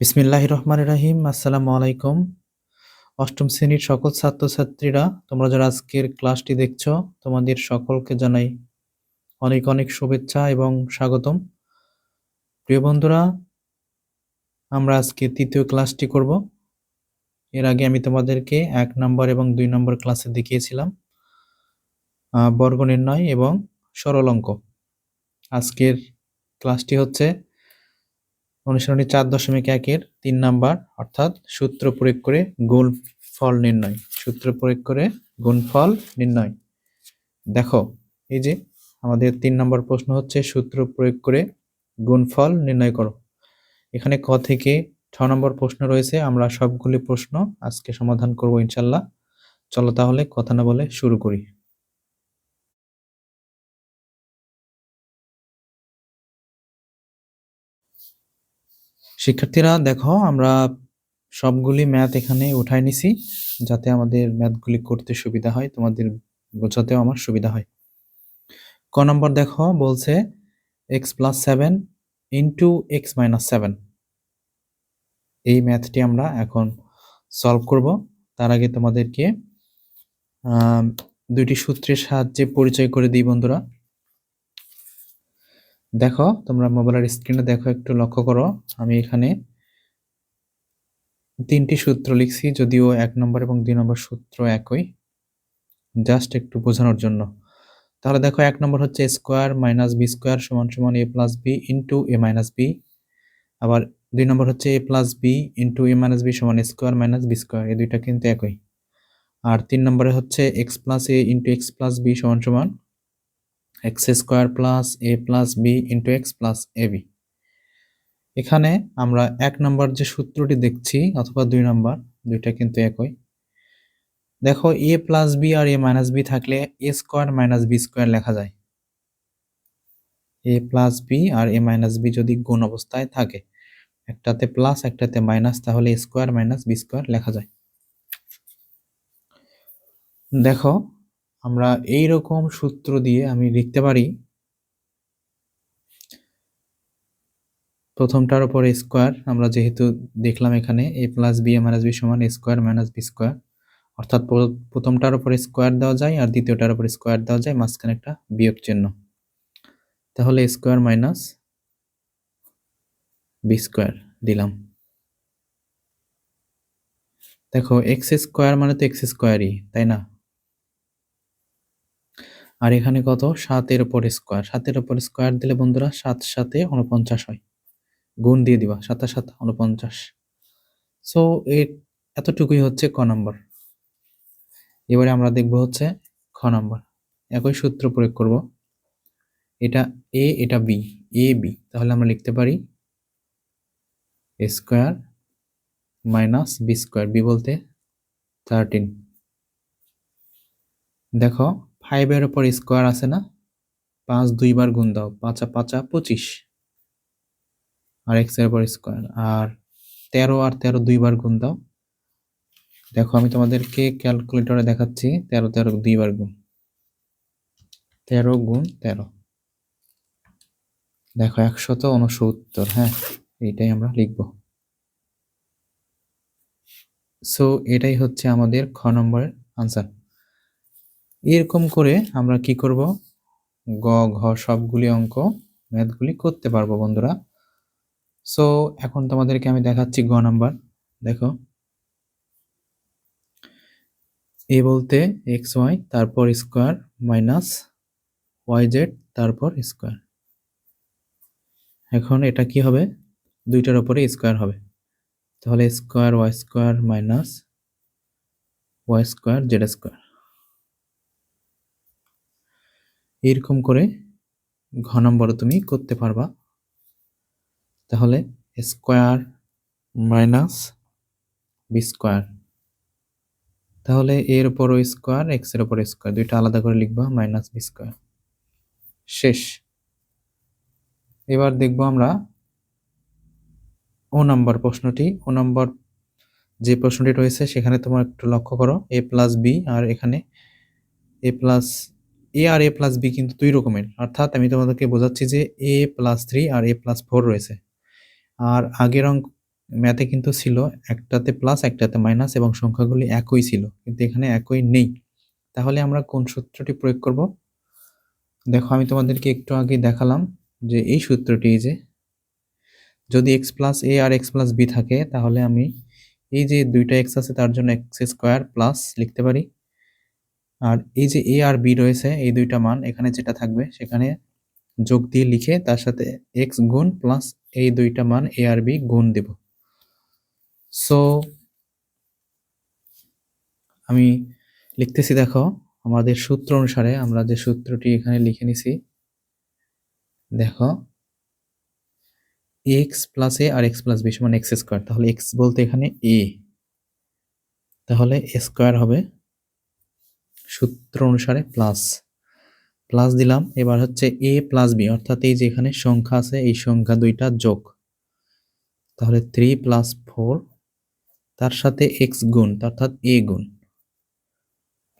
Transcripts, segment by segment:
বিসমিল্লাহ রহমান রাহিম আসসালামু আলাইকুম। অষ্টম শ্রেণির সকল ছাত্রছাত্রীরা, তোমরা যারা আজকের ক্লাসটি দেখছ, তোমাদের সকলকে জানাই অনেক অনেক শুভেচ্ছা এবং স্বাগতম। প্রিয় বন্ধুরা, আমরা আজকে তৃতীয় ক্লাসটি করব। এর আগে আমি তোমাদেরকে এক নম্বর এবং দুই নম্বর ক্লাসে দেখিয়েছিলাম বর্গ নির্ণয় এবং সরল অঙ্ক। আজকের ক্লাসটি হচ্ছে অনুসরণী চার দশমিক একের তিন নাম্বার, অর্থাৎ সূত্র প্রয়োগ করে গুণ ফল নির্ণয়। সূত্র প্রয়োগ করে গুণফল নির্ণয়। দেখো, এই যে আমাদের তিন নম্বর প্রশ্ন হচ্ছে, সূত্র প্রয়োগ করে গুণফল নির্ণয় করো। এখানে ক থেকে ছ নম্বর প্রশ্ন রয়েছে, আমরা সবগুলি প্রশ্ন আজকে সমাধান করব ইনশাল্লাহ। চলো তাহলে কথা না বলে শুরু করি। শিক্ষার্থীরা, দেখো আমরা সবগুলি ম্যাথ এখানে উঠাই নিছি যাতে আমাদের ম্যাথগুলি করতে সুবিধা হয়, তোমাদের বোঝাতেও আমার সুবিধা হয়। ক নম্বর দেখো, বলছে x plus seven into x minus seven এই ম্যাথটি আমরা এখন সলভ করব। তার আগে তোমাদেরকে দুইটি সূত্রের সাহায্যে পরিচয় করে দিই বন্ধুরা। দেখো, তোমরা মোবাইলের স্ক্রিনে দেখো, একটু লক্ষ্য করো। আমি এখানে তিনটি সূত্র লিখছি, যদিও এক নম্বর এবং দুই নম্বর সূত্র একই। জাস্ট একটু বোঝানোর জন্য। তাহলে দেখো, এক নম্বর হচ্ছে স্কোয়ার মাইনাস বি স্কোয়ার সমান সমান a plus b into a minus b আবার দুই নম্বর হচ্ছে a plus b into a minus b সমান স্কোয়ার মাইনাস বি স্কোয়ার এই দুইটা কিন্তু একই। আর তিন নম্বরে হচ্ছে x plus a into x plus b সমান সমান x square plus a plus b into x plus a b. এখানে আমরা এক নম্বর যে সূত্রটি দেখছি, অথবা দুই নম্বর, দুইটা কিন্তু একই। দেখো, এ প্লাস বি আর এ মাইনাস বি থাকলে a square minus b square লেখা যায়। এ প্লাস বি আর এ মাইনাস বি যদি গুণ অবস্থায় থাকে, একটাতে প্লাস, একটাতে মাইনাস, তাহলে স্কোয়ার মাইনাস বি স্কোয়ার লেখা যায়। দেখো আমরা এই রকম সূত্র দিয়ে আমি লিখতে পারি। প্রথমটার উপর স্কোয়ার, আমরা যেহেতু দেখলাম এখানে a plus b minus b সমান স্কোয়ার মাইনাস বি স্কোয়ার অর্থাৎ প্রথমটার উপর স্কোয়ার দেওয়া যায় আর দ্বিতীয়টার উপর স্কোয়ার দেওয়া যায়, মাঝখানে একটা বিয়োগ চিহ্ন। তাহলে স্কোয়ার মাইনাস বি স্কোয়ার দিলাম। দেখো এক্স স্কোয়ার মানে তো এক্স স্কোয়ারই তাই না? আর এখানে কত? সাতের উপর স্কোয়ার সাতের উপর স্কোয়ার দিলে বন্ধুরা সাত সাথে উনপঞ্চাশ হয়। গুণ দিয়ে দিবা সাতাশ সাত উনপঞ্চাশ সো এই এতটুকুই হচ্ছে ক নম্বর। এবারে আমরা দেখব হচ্ছে খ নম্বর। একই সূত্র প্রয়োগ করব। এটা এ এটা বি এ বি তাহলে আমরা লিখতে পারি square minus b square b বলতে থার্টিন দেখো ফাইভের ওপর স্কোয়ার আছে না? পাঁচ দুইবার গুণ দাও, পাঁচা পাঁচা, পঁচিশ। আর এক্সের উপর স্কোয়ার। আর তেরো আর তেরো দুইবার গুণ দাও। দেখো আমি তোমাদেরকে ক্যালকুলেটরে দেখাচ্ছি, তেরো তেরো দুইবার গুণ। তেরো গুণ তেরো। দেখো একশত উনসত্তর হ্যাঁ এইটাই আমরা লিখব। সো এটাই হচ্ছে আমাদের খ নম্বরের আনসার এরকম করে আমরা কি করব? গ, ঘ সবগুলি অঙ্ক, ম্যাথগুলি করতে পারব বন্ধুরা। সো এখন তোমাদেরকে আমি দেখাচ্ছি গ নাম্বার। দেখো। এ বলতে এক্স ওয়াই তারপর স্কোয়ার মাইনাস ওয়াই জেড তারপর স্কোয়ার এখন এটা কি হবে? দুইটার ওপরে স্কোয়ার হবে। তাহলে square y square minus y square z square এরকম করে ঘ নম্বর তুমি করতে পারবা। তাহলে স্কোয়ার মাইনাস বি স্কোয়ার তাহলে এর ওপর স্কোয়ার এক্সের ওপর স্কোয়ার দুইটা আলাদা করে লিখবা মাইনাস বি স্কোয়ার শেষ। এবার দেখব আমরা ও নম্বর প্রশ্নটি। ও নম্বর যে প্রশ্নটি রয়েছে, সেখানে তোমার একটু লক্ষ্য করো এ প্লাস বি আর এখানে এ প্লাস এ আর এ প্লাস বি কিন্তু দুই রকমের। অর্থাৎ আমি তোমাদেরকে বোঝাচ্ছি যে এ প্লাস থ্রি আর এ প্লাস ফোর রয়েছে। আর আগের অঙ্ক ম্যাথে কিন্তু ছিল একটাতে প্লাস একটাতে মাইনাস এবং সংখ্যাগুলি একই ছিল, কিন্তু এখানে একই নেই। তাহলে আমরা কোন সূত্রটি প্রয়োগ করব? দেখো, আমি তোমাদেরকে একটু আগে দেখালাম যে এই সূত্রটি যে যদি এক্স প্লাস এ আর এক্স প্লাস বি থাকে, তাহলে আমি এই যে দুইটা এক্স আছে তার জন্য এক্স স্কোয়ার প্লাস লিখতে পারি। আর এই যে এ আর বি রয়েছে, এই দুইটা মান এখানে যেটা থাকবে, সেখানে যোগ দিয়ে লিখে তার সাথে এক্স গুণ প্লাস এই দুইটা মান এ আর বি গুণ দেব। সো আমি লিখতেছি দেখো, আমাদের সূত্র অনুসারে আমরা যে সূত্রটি এখানে লিখে নিছি, দেখো এক্স প্লাস এ আর এক্স প্লাস বি সমান এক্স স্কোয়ার তাহলে এক্স বলতে এখানে এ তাহলে স্কোয়ার হবে সূত্র অনুসারে প্লাস প্লাস দিলাম। এবার হচ্ছে এ প্লাস বি অর্থাৎ এই যে এখানে সংখ্যা আছে, এই সংখ্যা দুইটা যোগ। তাহলে থ্রি প্লাস ফোর তার সাথে এক্স গুণ, অর্থাৎ এ গুণ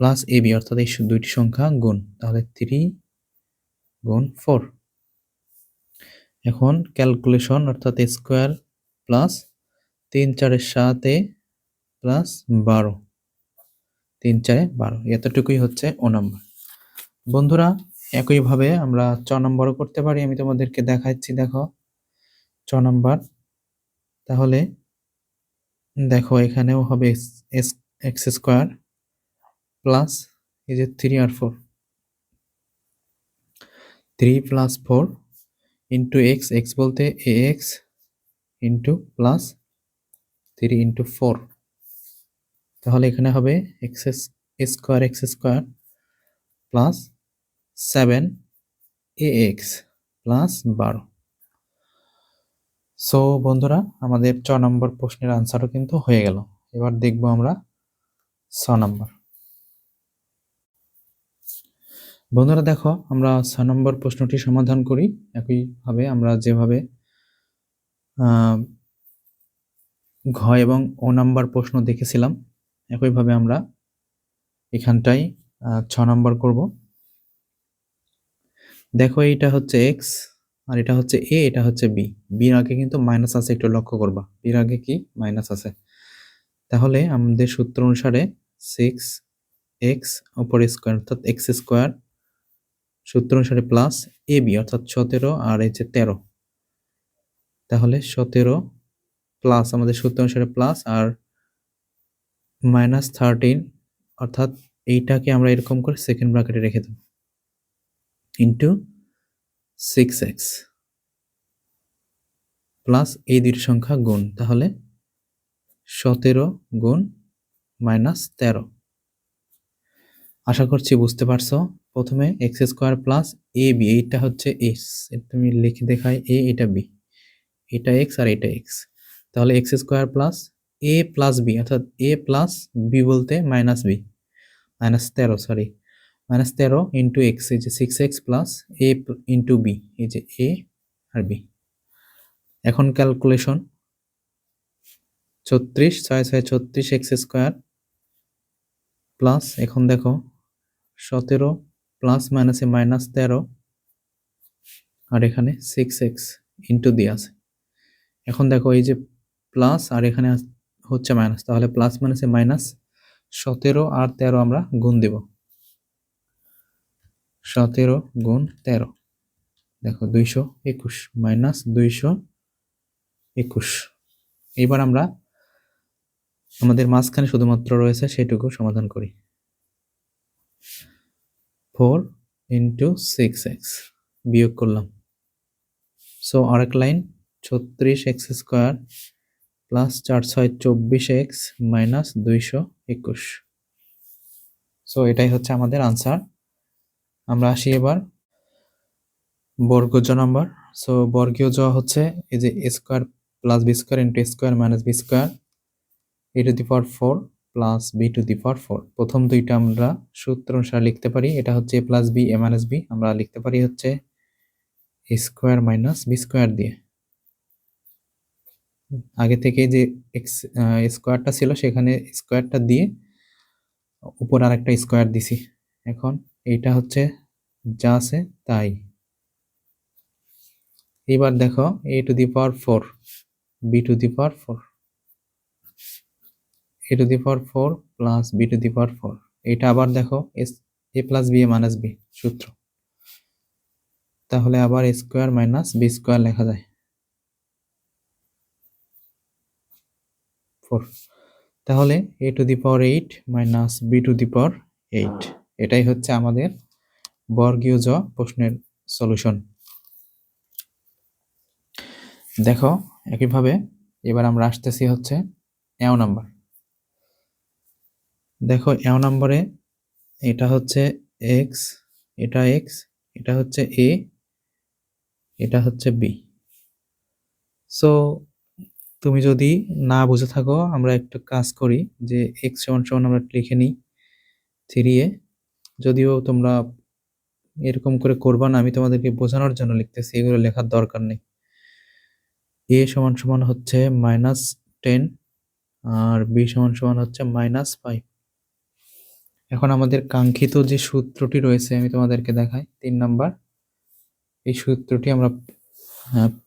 প্লাস এ বি অর্থাৎ এই দুইটি সংখ্যা গুণ। তাহলে থ্রি গুণ ফোর এখন ক্যালকুলেশন অর্থাৎ স্কোয়ার প্লাস তিন চারের সাথে প্লাস বারো। তিন, চারে, বারো, এতটুকুই হচ্ছে ও নম্বর। বন্ধুরা, একইভাবে আমরা চ নম্বরও করতে পারি। আমি তোমাদেরকে দেখাচ্ছি, দেখো। চ নম্বর। তাহলে দেখো, এখানেও হবে এক্স স্কোয়ার প্লাস এই যে থ্রি আর four. Three plus four into x x বলতে a x into plus three into four. তাহলে এখানে হবে x square x square plus seven a x plus বারো সো বন্ধুরা, আমাদের ছ নম্বর প্রশ্নের আনসারও কিন্তু হয়ে গেল। এবার দেখব আমরা ছ নম্বর। বন্ধুরা, দেখো, আমরা ছ নম্বর প্রশ্নটি সমাধান করি। একইভাবে আমরা যেভাবে ঘ এবং ও নাম্বার প্রশ্ন দেখেছিলাম একইভাবে আমরা এখানটাই ছ নম্বর করব। দেখো এইটা হচ্ছে এক্স আর এটা হচ্ছে এ এটা হচ্ছে বি বির আগে কিন্তু মাইনাস আছে, একটু লক্ষ্য করবা। বির আগে কি? মাইনাস আছে। তাহলে আমাদের সূত্র অনুসারে সিক্স এক্স ওপর স্কোয়ার অর্থাৎ এক্স স্কোয়ার সূত্র অনুসারে প্লাস এ বি অর্থাৎ সতেরো, আর এই যে তেরো। তাহলে সতেরো প্লাস আমাদের সূত্র অনুসারে প্লাস আর মাইনাস থার্টিন অর্থাৎ এইটাকে আমরা এরকম করে সেকেন্ড ব্র্যাকেটে রেখে দেব ইন্টু সিক্স এক্স প্লাস এই দুইটি সংখ্যা গুণ, তাহলে সতেরো গুণ মাইনাস তেরো। আশা করছি বুঝতে পারছ, প্রথমে x square plus a b এইটা হচ্ছে এস তুমি লিখে দেখায় এ এটা বি এটা এক্স আর এটা এক্স তাহলে x square plus a plus b অর্থাৎ এ প্লাস বি বলতে মাইনাস বি মাইনাস তেরো সরি মাইনাস তেরো ইন্টু এক্স এই যে six x plus a into b এই যে এ আর বি এখন ক্যালকুলেশন ছত্রিশ, ছয় ছয়, ছত্রিশ এক্স স্কোয়ার প্লাস এখন দেখো, সতেরো প্লাস মাইনাসে মাইনাস তেরো, আর এখানে সিক্স এক্স ইন্টু দিয়ে আছে। এখন দেখো এই যে প্লাস আর এখানে হচ্ছে মাইনাস তাহলে প্লাস মাইনাসে মাইনাস সতেরো আর তেরো আমরা গুণ দেব। সতেরো গুণ তেরো। দেখো দুইশো একুশ মাইনাস দুইশো একুশ। এইবার আমরা আমাদের মাঝখানে শুধুমাত্র রয়েছে সেটুকু সমাধান করি। ফোর ইন্টু সিক্স এক্স বিয়োগ করলাম। সো আরেক লাইন ছত্রিশ এক্স স্কোয়ার প্লাস চার ছয় চব্বিশ এক্স মাইনাস দুইশো একুশ। সো এটাই হচ্ছে আমাদের আনসার আমরা আসি এবার বর্গজ নাম্বার সো বর্গীয় জ হচ্ছে এই যে square plus b square into square minus b square a to the power four plus b to the power four প্রথম দুইটা আমরা সূত্র অনুসারে লিখতে পারি। এটা হচ্ছে a plus b a minus b আমরা লিখতে পারি হচ্ছে স্কোয়ার মাইনাস বি স্কোয়ার দিয়ে। আগে থেকে যে এক্স স্কোয়ারটা ছিল সেখানে স্কোয়ারটা দিয়ে উপর আরেকটা স্কোয়ার দিছি। এখন এইটা হচ্ছে যা আছে তাই। এবার দেখো a to the power four, b to the power four. A to the power four plus b to the power four. এটা আবার দেখো S, a plus b, a minus b সূত্র। তাহলে আবার স্কোয়ার মাইনাস বি স্কোয়ার লেখা যায়। Four. তাহলে a to the power eight minus b to the power eight. এটাই হচ্ছে আমাদের বর্গীয় জ প্রশ্নের সলিউশন। দেখো, একইভাবে এবার আমরা আসতেছি হচ্ছে এও নাম্বার। দেখো, এও নাম্বারে এটা হচ্ছে এক্স, এটা এক্স, এটা হচ্ছে এ, এটা হচ্ছে বি। সো তুমি যদি না বুঝে থাকো, আমরা একটা কাজ করি যে এক্স সমান সমান আমরা লিখে নিই থ্রি এ যদিও তোমরা এরকম করে করবা না, আমি তোমাদেরকে বোঝানোর জন্য লিখতেছি, এগুলো লেখার দরকার নেই। এ সমান সমান হচ্ছে মাইনাস টেন আর বি সমান সমান হচ্ছে মাইনাস ফাইভ এখন আমাদের কাঙ্ক্ষিত যে সূত্রটি রয়েছে, আমি তোমাদেরকে দেখাই। তিন নাম্বার, এই সূত্রটি আমরা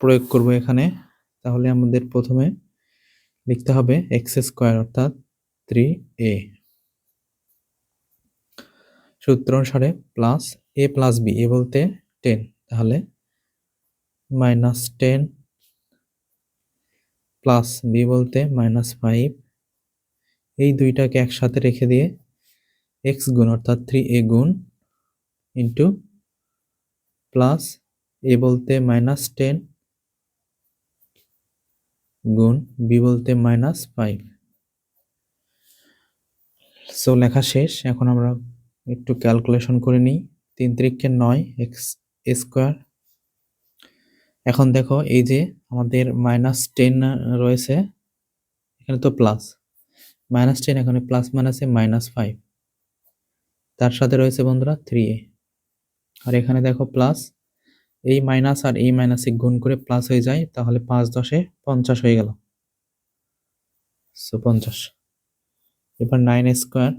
প্রয়োগ করব এখানে। তাহলে আমাদের প্রথমে লিখতে হবে এক্স স্কোয়ার অর্থাৎ থ্রি এ সূত্র অনুসারে plus a plus b a বলতে টেন তাহলে মাইনাস টেন প্লাস বি বলতে মাইনাস ফাইভ এই দুইটাকে একসাথে রেখে দিয়ে এক্স গুণ অর্থাৎ থ্রি এ গুণ ইন্টু প্লাস এ বলতে মাইনাস টেন গুণ বি বলতে মাইনাস ফাইভ সো লেখা শেষ। এখন আমরা একটু ক্যালকুলেশন করে নিই। তিন তিরিখে নয় এক্স স্কোয়ার এখন দেখো, এই যে আমাদের মাইনাস টেন রয়েছে, এখানে তো প্লাস মাইনাস টেন এখানে প্লাস মাইনাসে মাইনাস ফাইভ তার সাথে রয়েছে বন্ধুরা থ্রি এ আর এখানে দেখো প্লাস এই মাইনাস আর এই মাইনাসে গুণ করে প্লাস হয়ে যায়, তাহলে পাঁচ দশে পঞ্চাশ হয়ে গেল। সো পঞ্চাশ। এবার নাইন স্কোয়ার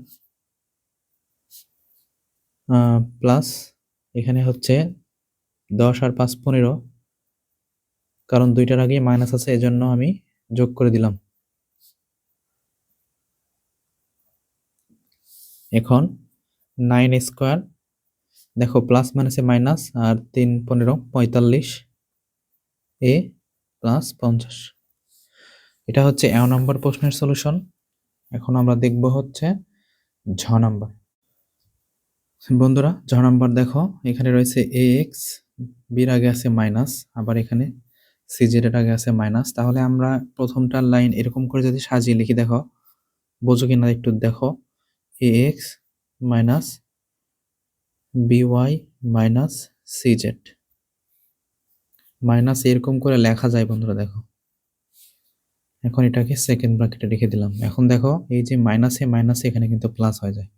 প্লাস এখানে হচ্ছে দশ আর পাঁচ পনেরো, কারণ দুইটার আগে মাইনাস আছে, এজন্য আমি যোগ করে দিলাম। এখন নাইন স্কোয়ার দেখো প্লাস মাইনাসে মাইনাস আর তিন, পনেরো, পঁয়তাল্লিশ, এ প্লাস পঞ্চাশ। এটা হচ্ছে এ নম্বর প্রশ্নের সলিউশন এখন আমরা দেখব হচ্ছে ঝ নাম্বার। বন্ধুরা, ঝ নাম্বার দেখো, এখানে রয়েছে এ এক্স বির আগে আছে মাইনাস আবার এখানে সিজেড এর আগে আছে মাইনাস তাহলে আমরা প্রথমটার লাইন এরকম করে যদি সাজিয়ে লিখি, দেখো, বোঝো কিনা একটু দেখো a x minus b y minus CZ minus এরকম করে লেখা যায় বন্ধুরা, দেখো। এখন এটাকে সেকেন্ড ব্র্যাকেটে রেখে দিলাম। এখন দেখো, এই যে মাইনাসে মাইনাসে এখানে কিন্তু প্লাস হয়ে যায়।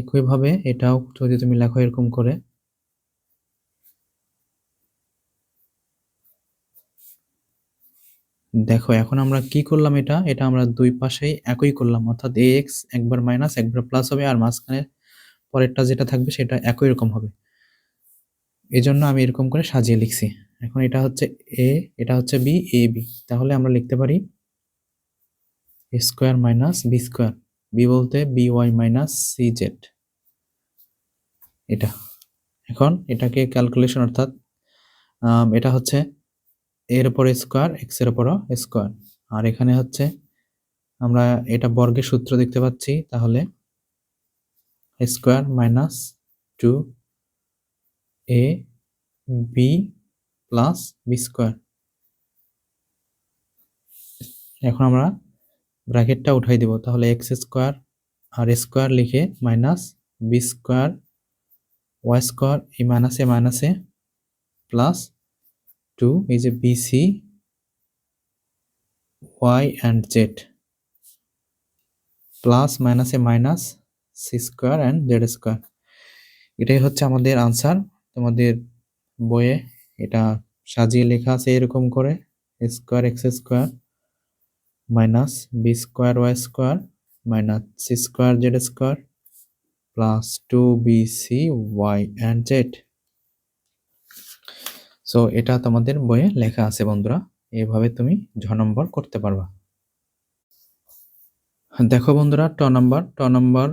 একইভাবে এটাও যদি তুমি লেখো এরকম করে, দেখো এখন আমরা কি করলাম এটা? এটা আমরা দুই পাশেই একই করলাম। অর্থাৎ এ এক্স একবার মাইনাস একবার প্লাস হবে, আর মাঝখানে পরেরটা যেটা থাকবে সেটা একই রকম হবে। এই জন্য আমি এরকম করে সাজিয়ে লিখছি। এখন এটা হচ্ছে এ এটা হচ্ছে বি এ বি তাহলে আমরা লিখতে পারি square minus b square b বলতে b y minus c z এটা। এখন এটাকে ক্যালকুলেশন অর্থাৎ এটা হচ্ছে এর উপর স্কোয়ার এক্সের উপরও স্কোয়ার আর এখানে হচ্ছে আমরা এটা বর্গের সূত্র দেখতে পাচ্ছি, তাহলে square minus two a b plus b square. এখন আমরা ব্র্যাকেটটা উঠাই দেব। তাহলে এক্স স্কোয়ার আর স্কোয়ার লিখে minus b square, y square এই মাইনাসে মাইনাসে প্লাস টু এই যে b c y, and z. Plus মাইনাসে minus c square and z square. এটাই হচ্ছে আমাদের আনসার। তোমাদের বইয়ে এটা সাজিয়ে লেখা আছে এরকম করে। Square, x square minus b square, y square minus c square, z square plus two b c, y and z. So, এটা তোমাদের বইয়ে লেখা আছে বন্ধুরা। এভাবে তুমি ঝ নম্বর করতে পারবা। দেখো বন্ধুরা, ট নম্বর। ট নম্বর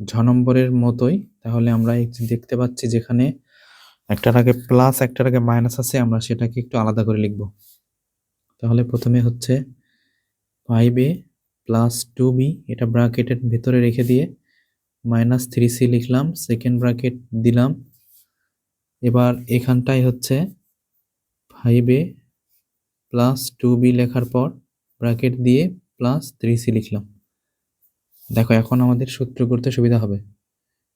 ঝ নম্বরের মতোই। তাহলে আমরা দেখতে পাচ্ছি যেখানে একটার আগে প্লাস একটার আগে মাইনাস আছে, আমরা সেটাকে একটু আলাদা করে লিখব। তাহলে প্রথমে হচ্ছে five a plus two b এটা ব্র্যাকেটের ভেতরে রেখে দিয়ে মাইনাস থ্রি সি লিখলাম সেকেন্ড ব্র্যাকেট দিলাম। এবার এখানটায় হচ্ছে five a plus two b লেখার পর ব্র্যাকেট দিয়ে প্লাস থ্রি সি লিখলাম। দেখো, এখন আমাদের সূত্র করতে সুবিধা হবে।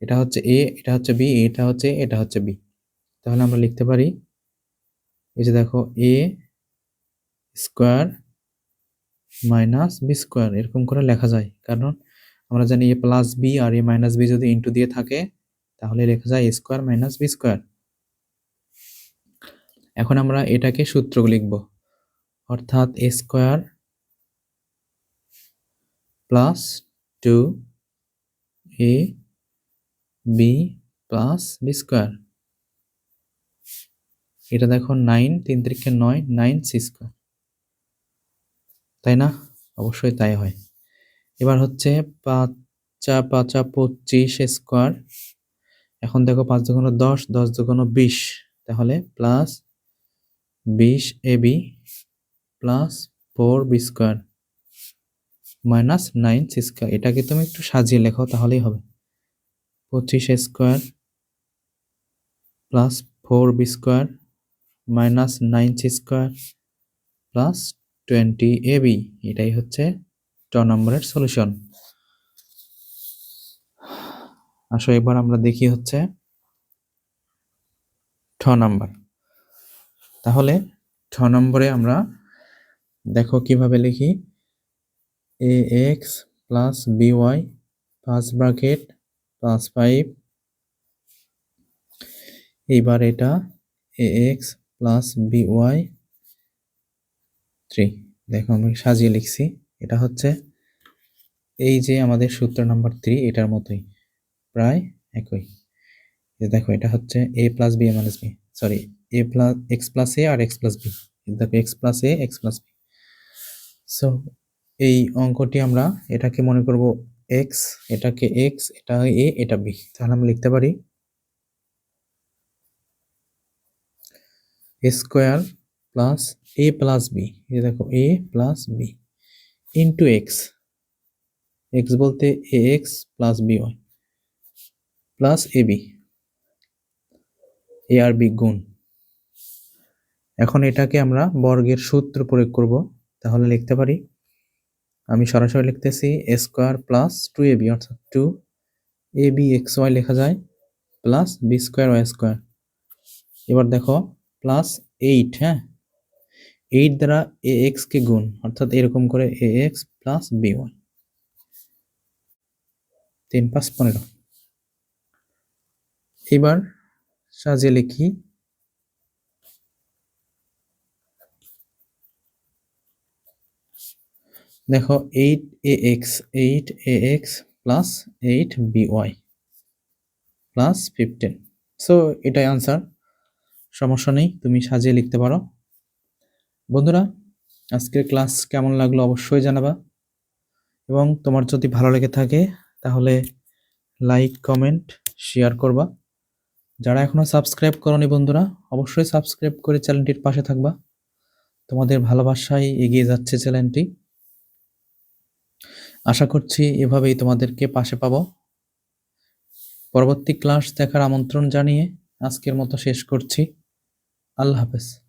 এটা হচ্ছে এ এটা হচ্ছে বি এটা হচ্ছে এটা হচ্ছে বি তাহলে আমরা লিখতে পারি, এই যে দেখো a square minus b square এরকম করে লেখা যায়। কারণ আমরা জানি এ প্লাস বি আর এ মাইনাস বি যদি ইন্টু দিয়ে থাকে, তাহলে লেখা যায় a square minus b square এখন আমরা এটাকে সূত্র লিখব। অর্থাৎ a square plus two a b plus b square এটা দেখো নাইন তিন তিরিখে নয় নাইন সি স্কোয়ার তাই না? অবশ্যই তাই হয়। এবার হচ্ছে পাঁচা পাঁচা পঁচিশ স্কোয়ার এখন দেখো পাঁচ দুগুণ দশ দশ দুগুণ বিশ। তাহলে প্লাস বিশ a b plus four b square minus nine c square. এটাকে তুমি একটু সাজিয়ে লেখো তাহলেই হবে। পঁচিশ square plus four b square minus nine c square plus twenty a b. এটাই হচ্ছে ট নম্বরের সলিউশন। আসো, এবার আমরা দেখি হচ্ছে ঠ নাম্বার। তাহলে ছ নম্বরে আমরা দেখো কীভাবে লিখি। A x plus b y পাঁচ ব্রাকেট প্লাস ফাইভ এইবার এটা a x plus b y three দেখো আমি সাজিয়ে লিখছি। এটা হচ্ছে এই যে আমাদের সূত্র নাম্বার থ্রি এটার মতোই। প্রায় একই। দেখো, এটা হচ্ছে a plus b minus b sorry a plus x plus a R x plus b দেখো x plus a x plus b so এই অঙ্কটি আমরা এটাকে মনে করব এক্স এটাকে এক্স এটা এ এটা বি তাহলে আমরা লিখতে পারি square plus a plus b এই দেখো a plus b into x x বলতে a x plus b y plus a b a R b গুণ। এখন এটাকে আমরা বর্গের সূত্র প্রয়োগ করব, তাহলে লিখতে পারি আমি সরাসরি লিখতেছি a square plus two a b অর্থাৎ two a b x y লেখা যায় plus b square y square এবার দেখো প্লাস এইট হ্যাঁ? এইট দ্বারা এ এক্সকে গুণ, অর্থাৎ এরকম করে a x plus b y তিন পাঁচ পনেরো। এবার সাজিয়ে লিখি দেখো eight a x eight a x plus eight b y plus fifteen so এটাই আনসার সমস্যা নেই, তুমি সাজিয়ে লিখতে পারো। বন্ধুরা, আজকের ক্লাস কেমন লাগল অবশ্যই জানাবা। এবং তোমার যদি ভালো লেগে থাকে, তাহলে লাইক কমেন্ট শেয়ার করবা। যারা এখনও সাবস্ক্রাইব করনি বন্ধুরা, অবশ্যই সাবস্ক্রাইব করে চ্যানেলটির পাশে থাকবা। তোমাদের ভালোবাসায় এগিয়ে যাচ্ছে চ্যানেলটি আশা করছি এভাবেই তোমাদেরকে পাশে পাবো। পরবর্তী ক্লাস দেখার আমন্ত্রণ জানিয়ে আজকের মতো শেষ করছি। আল্লাহ হাফেজ।